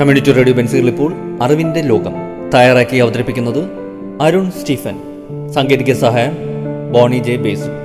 Community radio ബെൻസുകൾ ഇപ്പോൾ അറിവിന്റെ ലോകം തയ്യാറാക്കി അവതരിപ്പിക്കുന്നത് അരുൺ സ്റ്റീഫൻ. സാങ്കേതിക സഹായം ബോണി ജെ ബേസു.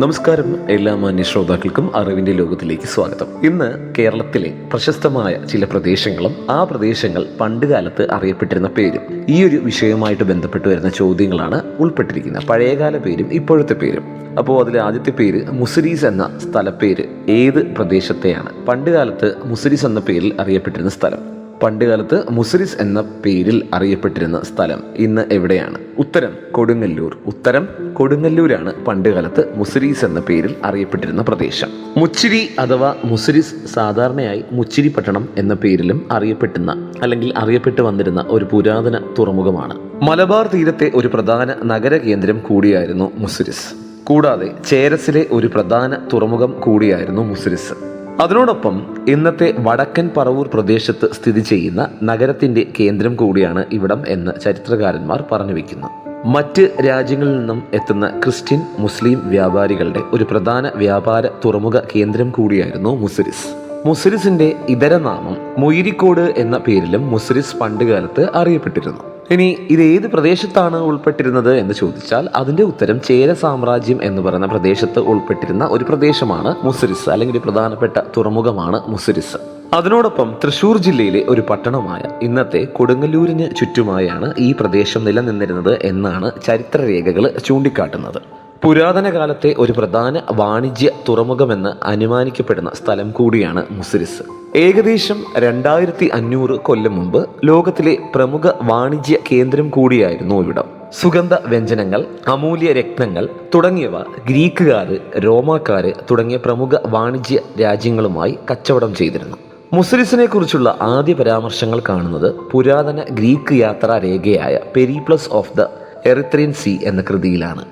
നമസ്കാരം എല്ലാ മാന്യ ശ്രോതാക്കൾക്കും അറിവിന്റെ ലോകത്തിലേക്ക് സ്വാഗതം. ഇന്ന് കേരളത്തിലെ പ്രശസ്തമായ ചില പ്രദേശങ്ങളും ആ പ്രദേശങ്ങൾ പണ്ടുകാലത്ത് അറിയപ്പെട്ടിരുന്ന പേരും ഈ ഒരു വിഷയവുമായിട്ട് ബന്ധപ്പെട്ട് വരുന്ന ചോദ്യങ്ങളാണ് ഉൾപ്പെട്ടിരിക്കുന്നത്. പഴയകാല പേരും ഇപ്പോഴത്തെ പേരും. അപ്പോൾ അതിലെ ആദ്യത്തെ പേര് മുസരീസ് എന്ന സ്ഥലപ്പേര് ഏത് പ്രദേശത്തെയാണ്? പണ്ടുകാലത്ത് മുസരീസ് എന്ന പേരിൽ അറിയപ്പെട്ടിരുന്ന സ്ഥലം. പണ്ടുകാലത്ത് മുസരിസ് എന്ന പേരിൽ അറിയപ്പെട്ടിരുന്ന സ്ഥലം ഇന്ന് എവിടെയാണ്? ഉത്തരം കൊടുങ്ങല്ലൂർ. ഉത്തരം കൊടുങ്ങല്ലൂരാണ് പണ്ടുകാലത്ത് മുസരീസ് എന്ന പേരിൽ അറിയപ്പെട്ടിരുന്ന പ്രദേശം. മുച്ചിരി അഥവാ മുസരിസ് സാധാരണയായി മുച്ചിരി പട്ടണം എന്ന പേരിലും അറിയപ്പെട്ടുന്ന അല്ലെങ്കിൽ അറിയപ്പെട്ടു വന്നിരുന്ന ഒരു പുരാതന തുറമുഖമാണ്. മലബാർ തീരത്തെ ഒരു പ്രധാന നഗര കേന്ദ്രം കൂടിയായിരുന്നു മുസരിസ്. കൂടാതെ ചേരസിലെ ഒരു പ്രധാന തുറമുഖം കൂടിയായിരുന്നു മുസിരിസ്. അതിനോടൊപ്പം ഇന്നത്തെ വടക്കൻ പറവൂർ പ്രദേശത്ത് സ്ഥിതി ചെയ്യുന്ന നഗരത്തിന്റെ കേന്ദ്രം കൂടിയാണ് ഇവിടം എന്ന് ചരിത്രകാരന്മാർ പറഞ്ഞു വെക്കുന്നു. മറ്റ് രാജ്യങ്ങളിൽ നിന്നും എത്തുന്ന ക്രിസ്ത്യൻ മുസ്ലിം വ്യാപാരികളുടെ ഒരു പ്രധാന വ്യാപാര തുറമുഖ കേന്ദ്രം കൂടിയായിരുന്നു മുസിരിസ്. മുസിരിസിന്റെ ഇതരനാമം മൊയ്രിക്കോട് എന്ന പേരിലും മുസിരിസ് പണ്ടുകാലത്ത് അറിയപ്പെട്ടിരുന്നു. ഇനി ഇത് ഏത് പ്രദേശത്താണ് ഉൾപ്പെട്ടിരുന്നത് എന്ന് ചോദിച്ചാൽ അതിന്റെ ഉത്തരം ചേര സാമ്രാജ്യം എന്ന് പറയുന്ന പ്രദേശത്ത് ഉൾപ്പെട്ടിരുന്ന ഒരു പ്രദേശമാണ് മുസിരിസ് അല്ലെങ്കിൽ പ്രധാനപ്പെട്ട തുറമുഖമാണ് മുസിരിസ്. അതിനോടൊപ്പം തൃശൂർ ജില്ലയിലെ ഒരു പട്ടണമായ ഇന്നത്തെ കൊടുങ്ങല്ലൂരിന് ചുറ്റുമായാണ് ഈ പ്രദേശം നിലനിന്നിരുന്നത് എന്നാണ് ചരിത്രരേഖകൾ ചൂണ്ടിക്കാട്ടുന്നത്. പുരാതന കാലത്തെ ഒരു പ്രധാന വാണിജ്യ തുറമുഖമെന്ന് അനുമാനിക്കപ്പെടുന്ന സ്ഥലം കൂടിയാണ് മുസിരിസ്. ഏകദേശം രണ്ടായിരത്തി അഞ്ഞൂറ് കൊല്ലം മുമ്പ് ലോകത്തിലെ പ്രമുഖ വാണിജ്യ കേന്ദ്രം കൂടിയായിരുന്നു ഇവിടം. സുഗന്ധ വ്യഞ്ജനങ്ങൾ അമൂല്യ രത്നങ്ങൾ തുടങ്ങിയവ ഗ്രീക്കുകാർ റോമാക്കാർ തുടങ്ങിയ പ്രമുഖ വാണിജ്യ രാജ്യങ്ങളുമായി കച്ചവടം ചെയ്തിരുന്നു. മുസ്ലിസിനെ കുറിച്ചുള്ള ആദ്യ പരാമർശങ്ങൾ കാണുന്നത് പുരാതന ഗ്രീക്ക് യാത്രാ രേഖയായ Periplus of the Erythraean Sea എന്ന കൃതിയിലാണ്.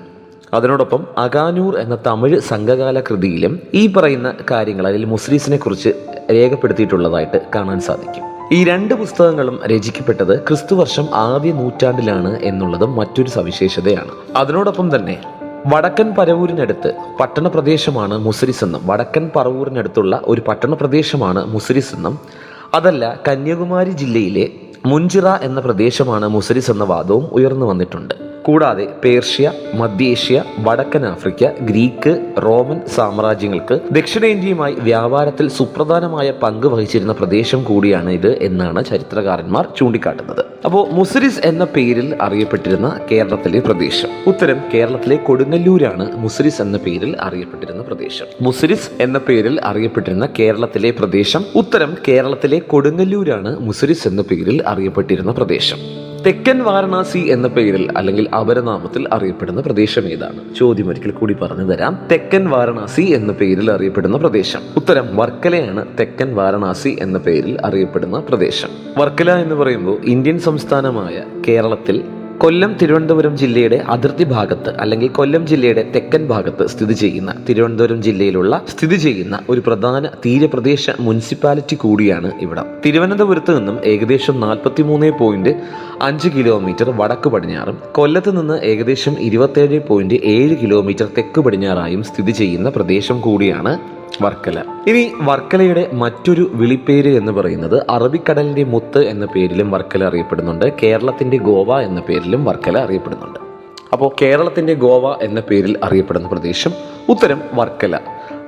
അതിനോടൊപ്പം അഗാനൂർ എന്ന തമിഴ് സംഘകാല കൃതിയിലും ഈ പറയുന്ന കാര്യങ്ങൾ അതിൽ മുസ്ലിസിനെ കുറിച്ച് രേഖപ്പെടുത്തിയിട്ടുള്ളതായിട്ട് കാണാൻ സാധിക്കും. ഈ രണ്ട് പുസ്തകങ്ങളും രചിക്കപ്പെട്ടത് ക്രിസ്തുവർഷം ആദ്യ നൂറ്റാണ്ടിലാണ് എന്നുള്ളതും മറ്റൊരു സവിശേഷതയാണ്. അതിനോടൊപ്പം തന്നെ വടക്കൻ പരവൂരിനടുത്ത് പട്ടണ പ്രദേശമാണ് മുസരിസ് എന്നും വടക്കൻ പറവൂരിനടുത്തുള്ള ഒരു പട്ടണ പ്രദേശമാണ് മുസരിസ് എന്നും അതല്ല കന്യാകുമാരി ജില്ലയിലെ മുഞ്ചിറ എന്ന പ്രദേശമാണ് മുസരിസ് എന്ന വാദവും ഉയർന്നു വന്നിട്ടുണ്ട്. കൂടാതെ പേർഷ്യ മധ്യേഷ്യ വടക്കൻ ആഫ്രിക്ക ഗ്രീക്ക് റോമൻ സാമ്രാജ്യങ്ങൾക്ക് ദക്ഷിണേന്ത്യയുമായി വ്യാപാരത്തിൽ സുപ്രധാനമായ പങ്ക് വഹിച്ചിരുന്ന പ്രദേശം കൂടിയാണ് ഇത് എന്നാണ് ചരിത്രകാരന്മാർ ചൂണ്ടിക്കാട്ടുന്നത്. അപ്പോൾ മുസരിസ് എന്ന പേരിൽ അറിയപ്പെട്ടിരുന്ന കേരളത്തിലെ പ്രദേശം. ഉത്തരം കേരളത്തിലെ കൊടുങ്ങല്ലൂരാണ് മുസരിസ് എന്ന പേരിൽ അറിയപ്പെട്ടിരുന്ന പ്രദേശം. മുസരിസ് എന്ന പേരിൽ അറിയപ്പെട്ടിരുന്ന കേരളത്തിലെ പ്രദേശം. ഉത്തരം കേരളത്തിലെ കൊടുങ്ങല്ലൂരാണ് മുസരിസ് എന്ന പേരിൽ അറിയപ്പെട്ടിരുന്ന പ്രദേശം. തെക്കൻ വാരണാസി എന്ന പേരിൽ അല്ലെങ്കിൽ അപരനാമത്തിൽ അറിയപ്പെടുന്ന പ്രദേശം ഏതാണ്? ചോദ്യം ഒരിക്കൽ കൂടി പറഞ്ഞു തരാം. തെക്കൻ വാരണാസി എന്ന പേരിൽ അറിയപ്പെടുന്ന പ്രദേശം. ഉത്തരം വർക്കലയാണ് തെക്കൻ വാരണാസി എന്ന പേരിൽ അറിയപ്പെടുന്ന പ്രദേശം. വർക്കല എന്ന് പറയുമ്പോൾ ഇന്ത്യൻ സംസ്ഥാനമായ കേരളത്തിൽ കൊല്ലം തിരുവനന്തപുരം ജില്ലയുടെ അതിർത്തി ഭാഗത്ത് അല്ലെങ്കിൽ കൊല്ലം ജില്ലയുടെ തെക്കൻ ഭാഗത്ത് സ്ഥിതി ചെയ്യുന്ന തിരുവനന്തപുരം ജില്ലയിലുള്ള സ്ഥിതി ചെയ്യുന്ന ഒരു പ്രധാന തീരപ്രദേശ മുനിസിപ്പാലിറ്റി കൂടിയാണ് ഇവിടം. തിരുവനന്തപുരത്ത് നിന്നും ഏകദേശം നാൽപ്പത്തി മൂന്ന് പോയിന്റ് അഞ്ച് കിലോമീറ്റർ വടക്ക് പടിഞ്ഞാറും കൊല്ലത്ത് നിന്ന് ഏകദേശം ഇരുപത്തേഴ് പോയിന്റ് ഏഴ് കിലോമീറ്റർ തെക്ക് പടിഞ്ഞാറായും സ്ഥിതി ചെയ്യുന്ന പ്രദേശം കൂടിയാണ് വർക്കല. ഇനി വർക്കലയുടെ മറ്റൊരു വിളിപ്പേര് എന്ന് പറയുന്നത് അറബിക്കടലിന്റെ മുത്ത് എന്ന പേരിലും വർക്കല അറിയപ്പെടുന്നുണ്ട്. കേരളത്തിന്റെ ഗോവ എന്ന പേരിലും വർക്കല അറിയപ്പെടുന്നുണ്ട്. അപ്പോൾ കേരളത്തിന്റെ ഗോവ എന്ന പേരിൽ അറിയപ്പെടുന്ന പ്രദേശം ഉത്തരം വർക്കല.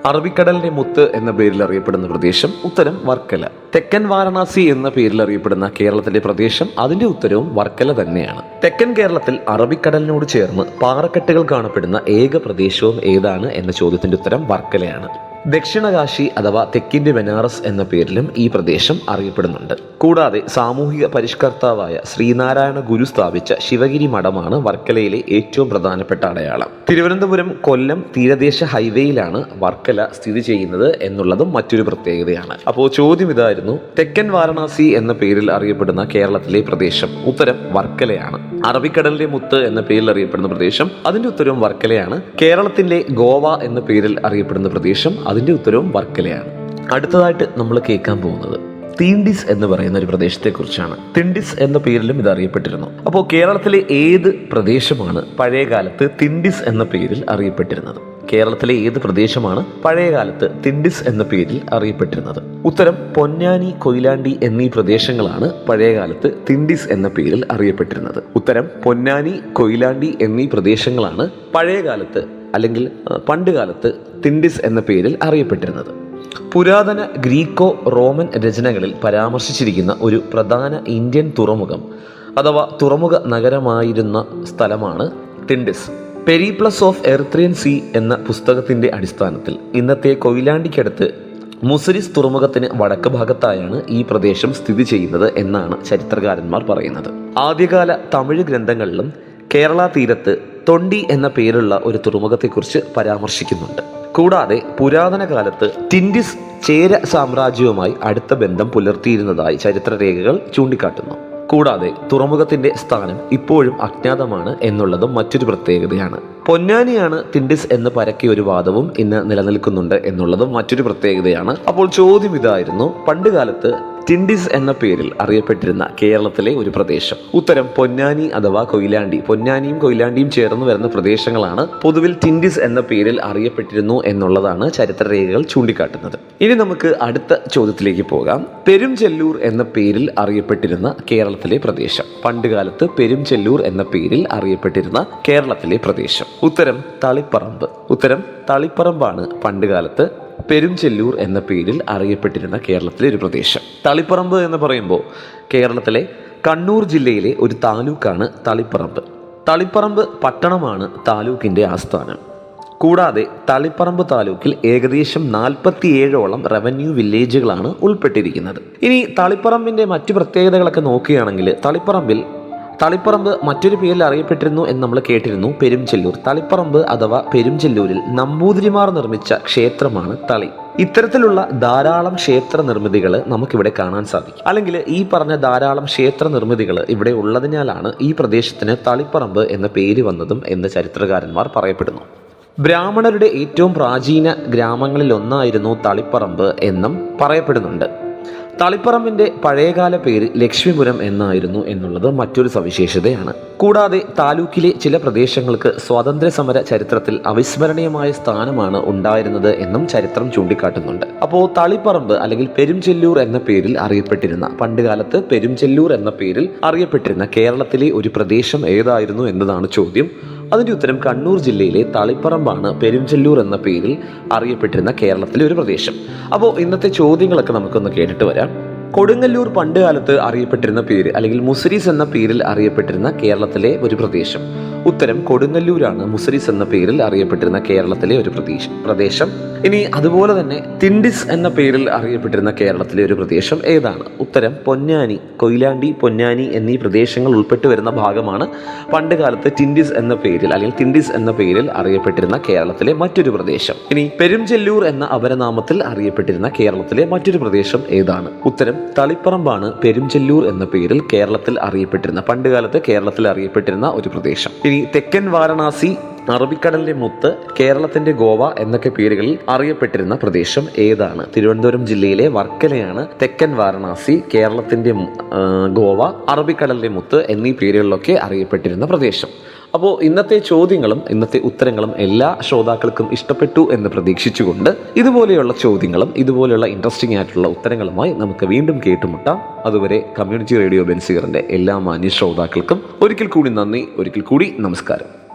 അറബിക്കടലിന്റെ മുത്ത് എന്ന പേരിൽ അറിയപ്പെടുന്ന പ്രദേശം ഉത്തരം വർക്കല. തെക്കൻ വാരണാസി എന്ന പേരിൽ അറിയപ്പെടുന്ന കേരളത്തിന്റെ പ്രദേശം അതിന്റെ ഉത്തരവും വർക്കല തന്നെയാണ്. തെക്കൻ കേരളത്തിൽ അറബിക്കടലിനോട് ചേർന്ന് പാറക്കെട്ടുകൾ കാണപ്പെടുന്ന ഏക പ്രദേശവും ഏതാണ് എന്ന ചോദ്യത്തിന്റെ ഉത്തരം വർക്കലയാണ്. ദക്ഷിണകാശി അഥവാ തെക്കിന്റെ ബനാറസ് എന്ന പേരിലും ഈ പ്രദേശം അറിയപ്പെടുന്നുണ്ട്. കൂടാതെ സാമൂഹിക പരിഷ്കർത്താവായ ശ്രീനാരായണ ഗുരു സ്ഥാപിച്ച ശിവഗിരി മഠമാണ് വർക്കലയിലെ ഏറ്റവും പ്രധാനപ്പെട്ട അടയാളം. തിരുവനന്തപുരം കൊല്ലം തീരദേശ ഹൈവേയിലാണ് വർക്കല സ്ഥിതി ചെയ്യുന്നത് എന്നുള്ളതും മറ്റൊരു പ്രത്യേകതയാണ്. അപ്പോൾ ചോദ്യം ഇതായിരുന്നു തെക്കൻ വാരണാസി എന്ന പേരിൽ അറിയപ്പെടുന്ന കേരളത്തിലെ പ്രദേശം ഉത്തരം വർക്കലയാണ്. അറബിക്കടലിന്റെ മുത്ത് എന്ന പേരിൽ അറിയപ്പെടുന്ന പ്രദേശം അതിന്റെ ഉത്തരവും വർക്കലയാണ്. കേരളത്തിന്റെ ഗോവ എന്ന പേരിൽ അറിയപ്പെടുന്ന പ്രദേശം അതിന്റെ ഉത്തരവും വർക്കലയാണ്. അടുത്തതായിട്ട് നമ്മൾ കേൾക്കാൻ പോകുന്നത് തീണ്ടിസ് എന്ന് പറയുന്ന ഒരു പ്രദേശത്തെക്കുറിച്ചാണ്. തിണ്ടിസ് എന്ന പേരിലും ഇത് അറിയപ്പെട്ടിരുന്നു അപ്പോൾ കേരളത്തിലെ ഏത് പ്രദേശമാണ് പഴയകാലത്ത് തിണ്ടിസ് എന്ന പേരിൽ അറിയപ്പെട്ടിരുന്നത്? കേരളത്തിലെ ഏത് പ്രദേശമാണ് പഴയകാലത്ത് തിണ്ടിസ് എന്ന പേരിൽ അറിയപ്പെട്ടിരുന്നത്? ഉത്തരം പൊന്നാനി കൊയിലാണ്ടി എന്നീ പ്രദേശങ്ങളാണ് പഴയകാലത്ത് തിണ്ടിസ് എന്ന പേരിൽ അറിയപ്പെട്ടിരുന്നത്. ഉത്തരം പൊന്നാനി കൊയിലാണ്ടി എന്നീ പ്രദേശങ്ങളാണ് പഴയകാലത്ത് അല്ലെങ്കിൽ പണ്ട് പണ്ടുകാലത്ത് തിണ്ടിസ് എന്ന പേരിൽ അറിയപ്പെട്ടിരുന്നത്. പുരാതന ഗ്രീക്കോ റോമൻ രചനകളിൽ പരാമർശിച്ചിരിക്കുന്ന ഒരു പ്രധാന ഇന്ത്യൻ തുറമുഖം അഥവാ തുറമുഖ നഗരമായിരുന്ന സ്ഥലമാണ് Tyndis. Periplus of Erythraean Sea എന്ന പുസ്തകത്തിന്റെ അടിസ്ഥാനത്തിൽ ഇന്നത്തെ കൊയിലാണ്ടിക്കടുത്ത് മുസരിസ് തുറമുഖത്തിന് വടക്ക് ഭാഗത്തായാണ് ഈ പ്രദേശം സ്ഥിതി ചെയ്യുന്നത് എന്നാണ് ചരിത്രകാരന്മാർ പറയുന്നത്. ആദ്യകാല തമിഴ് ഗ്രന്ഥങ്ങളിലും കേരള തീരത്ത് തൊണ്ടി എന്ന പേരുള്ള ഒരു തുറമുഖത്തെക്കുറിച്ച് പരാമർശിക്കുന്നുണ്ട്. കൂടാതെ പുരാതന കാലത്ത് ടിൻഡിസ് ചേര സാമ്രാജ്യവുമായി അടുത്ത ബന്ധം പുലർത്തിയിരുന്നതായി ചരിത്രരേഖകൾ ചൂണ്ടിക്കാട്ടുന്നു. കൂടാതെ തുറമുഖത്തിന്റെ സ്ഥാനം ഇപ്പോഴും അജ്ഞാതമാണ് എന്നുള്ളതും മറ്റൊരു പ്രത്യേകതയാണ്. പൊന്നാനിയാണ് തിൻഡിസ് എന്ന് പരക്കിയ ഒരു വാദവും ഇന്ന് നിലനിൽക്കുന്നുണ്ട് എന്നുള്ളതും മറ്റൊരു പ്രത്യേകതയാണ്. അപ്പോൾ ചോദ്യം ഇതായിരുന്നു. പണ്ടുകാലത്ത് ടിൻഡിസ് എന്ന പേരിൽ അറിയപ്പെട്ടിരുന്ന കേരളത്തിലെ ഒരു പ്രദേശം. ഉത്തരം പൊന്നാനി അഥവാ കൊയിലാണ്ടി. പൊന്നാനിയും കൊയിലാണ്ടിയും ചേർന്ന് വരുന്ന പ്രദേശങ്ങളാണ് പൊതുവിൽ ടിൻഡിസ് എന്ന പേരിൽ അറിയപ്പെട്ടിരുന്നു എന്നുള്ളതാണ് ചരിത്രരേഖകൾ ചൂണ്ടിക്കാട്ടുന്നത്. ഇനി നമുക്ക് അടുത്ത ചോദ്യത്തിലേക്ക് പോകാം. പെരുംചെല്ലൂർ എന്ന പേരിൽ അറിയപ്പെട്ടിരുന്ന കേരളത്തിലെ പ്രദേശം. പണ്ടുകാലത്ത് പെരുംചെല്ലൂർ എന്ന പേരിൽ അറിയപ്പെട്ടിരുന്ന കേരളത്തിലെ പ്രദേശം. ഉത്തരം തളിപ്പറമ്പ്. ഉത്തരം തളിപ്പറമ്പാണ് പണ്ടുകാലത്ത് പെരുംചെല്ലൂർ എന്ന പേരിൽ അറിയപ്പെട്ടിരുന്ന കേരളത്തിലെ ഒരു പ്രദേശം. തളിപ്പറമ്പ് എന്ന് പറയുമ്പോൾ കേരളത്തിലെ കണ്ണൂർ ജില്ലയിലെ ഒരു താലൂക്കാണ് തളിപ്പറമ്പ്. തളിപ്പറമ്പ് പട്ടണമാണ് താലൂക്കിന്റെ ആസ്ഥാനം. കൂടാതെ തളിപ്പറമ്പ് താലൂക്കിൽ ഏകദേശം നാൽപ്പത്തിയേഴോളം റവന്യൂ വില്ലേജുകളാണ് ഉൾപ്പെട്ടിരിക്കുന്നത്. ഇനി തളിപ്പറമ്പിന്റെ മറ്റു പ്രത്യേകതകളൊക്കെ നോക്കുകയാണെങ്കിൽ തളിപ്പറമ്പിൽ തളിപ്പറമ്പ് മറ്റൊരു പേരിൽ അറിയപ്പെട്ടിരുന്നു എന്ന് നമ്മൾ കേട്ടിരുന്നു പെരുംചെല്ലൂർ. തളിപ്പറമ്പ് അഥവാ പെരുംചെല്ലൂരിൽ നമ്പൂതിരിമാർ നിർമ്മിച്ച ക്ഷേത്രമാണ് തളി. ഇത്തരത്തിലുള്ള ധാരാളം ക്ഷേത്ര നിർമ്മിതികൾ നമുക്കിവിടെ കാണാൻ സാധിക്കും. അല്ലെങ്കിൽ ഈ പറഞ്ഞ ധാരാളം ക്ഷേത്ര നിർമ്മിതികൾ ഇവിടെ ഉള്ളതിനാലാണ് ഈ പ്രദേശത്തിന് തളിപ്പറമ്പ് എന്ന പേര് വന്നതും എന്ന് ചരിത്രകാരന്മാർ പറയപ്പെടുന്നു. ബ്രാഹ്മണരുടെ ഏറ്റവും പ്രാചീന ഗ്രാമങ്ങളിൽ ഒന്നായിരുന്നു തളിപ്പറമ്പ് എന്നും പറയപ്പെടുന്നുണ്ട്. തളിപ്പറമ്പിന്റെ പഴയകാല പേര് ലക്ഷ്മിപുരം എന്നായിരുന്നു എന്നുള്ളത് മറ്റൊരു സവിശേഷതയാണ്. കൂടാതെ താലൂക്കിലെ ചില പ്രദേശങ്ങൾക്ക് സ്വാതന്ത്ര്യ സമര ചരിത്രത്തിൽ അവിസ്മരണീയമായ സ്ഥാനമാണ് ഉണ്ടായിരുന്നത് എന്നും ചരിത്രം ചൂണ്ടിക്കാട്ടുന്നുണ്ട്. അപ്പോൾ തളിപ്പറമ്പ് അല്ലെങ്കിൽ പെരുംചെല്ലൂർ എന്ന പേരിൽ അറിയപ്പെട്ടിരുന്ന പണ്ടുകാലത്ത് പെരുംചെല്ലൂർ എന്ന പേരിൽ അറിയപ്പെട്ടിരുന്ന കേരളത്തിലെ ഒരു പ്രദേശം ഏതായിരുന്നു എന്നതാണ് ചോദ്യം. അതിന്റെ ഉത്തരം കണ്ണൂർ ജില്ലയിലെ തളിപ്പറമ്പാണ് പെരുംചെല്ലൂർ എന്ന പേരിൽ അറിയപ്പെട്ടിരുന്ന കേരളത്തിലെ ഒരു പ്രദേശം. അപ്പോൾ ഇന്നത്തെ ചോദ്യങ്ങളൊക്കെ നമുക്കൊന്ന് കേട്ടിട്ട് വരാം. കൊടുങ്ങല്ലൂർ പണ്ട് കാലത്ത് അറിയപ്പെട്ടിരുന്ന പേര് അല്ലെങ്കിൽ മുസരീസ് എന്ന പേരിൽ അറിയപ്പെട്ടിരുന്ന കേരളത്തിലെ ഒരു പ്രദേശം. ഉത്തരം കൊടുങ്ങല്ലൂരാണ് മുസരിസ് എന്ന പേരിൽ അറിയപ്പെട്ടിരുന്ന കേരളത്തിലെ ഒരു പ്രദേശം. പ്രദേശം? ഇനി അതുപോലെ തന്നെ തിണ്ടിസ് എന്ന പേരിൽ അറിയപ്പെട്ടിരുന്ന കേരളത്തിലെ ഒരു പ്രദേശം ഏതാണ്? ഉത്തരം പൊന്നാനി. കൊയിലാണ്ടി പൊന്നാനി എന്നീ പ്രദേശങ്ങൾ ഉൾപ്പെട്ടു വരുന്ന ഭാഗമാണ് പണ്ട് കാലത്ത് ടിൻഡിസ് എന്ന പേരിൽ അല്ലെങ്കിൽ തിണ്ടിസ് എന്ന പേരിൽ അറിയപ്പെട്ടിരുന്ന കേരളത്തിലെ മറ്റൊരു പ്രദേശം. ഇനി പെരുംചെല്ലൂർ എന്ന അപരനാമത്തിൽ അറിയപ്പെട്ടിരുന്ന കേരളത്തിലെ മറ്റൊരു പ്രദേശം ഏതാണ്? ഉത്തരം തളിപ്പറമ്പാണ് പെരുംചെല്ലൂർ എന്ന പേരിൽ കേരളത്തിൽ അറിയപ്പെട്ടിരുന്ന പണ്ടുകാലത്ത് കേരളത്തിൽ അറിയപ്പെട്ടിരുന്ന ഒരു പ്രദേശം. ഇനി തെക്കൻ വാരണാസി അറബിക്കടലിന്റെ മുത്ത് കേരളത്തിന്റെ ഗോവ എന്നൊക്കെ പേരുകളിൽ അറിയപ്പെട്ടിരുന്ന പ്രദേശം ഏതാണ്? തിരുവനന്തപുരം ജില്ലയിലെ വർക്കലയാണ് തെക്കൻ വാരണാസി കേരളത്തിന്റെ ഗോവ അറബിക്കടലിന്റെ മുത്ത് എന്നീ പേരുകളിലൊക്കെ അറിയപ്പെട്ടിരുന്ന പ്രദേശം. അപ്പോൾ ഇന്നത്തെ ചോദ്യങ്ങളും ഇന്നത്തെ ഉത്തരങ്ങളും എല്ലാ ശ്രോതാക്കൾക്കും ഇഷ്ടപ്പെട്ടു എന്ന് പ്രതീക്ഷിച്ചുകൊണ്ട് ഇതുപോലെയുള്ള ചോദ്യങ്ങളും ഇതുപോലെയുള്ള ഇൻട്രസ്റ്റിംഗ് ആയിട്ടുള്ള ഉത്തരങ്ങളുമായി നമുക്ക് വീണ്ടും കേട്ടുമുട്ടാം. അതുവരെ കമ്മ്യൂണിറ്റി റേഡിയോ ബെൻസീറിന്റെ എല്ലാ മാന്യ ശ്രോതാക്കൾക്കും ഒരിക്കൽ കൂടി നന്ദി ഒരിക്കൽ കൂടി നമസ്കാരം.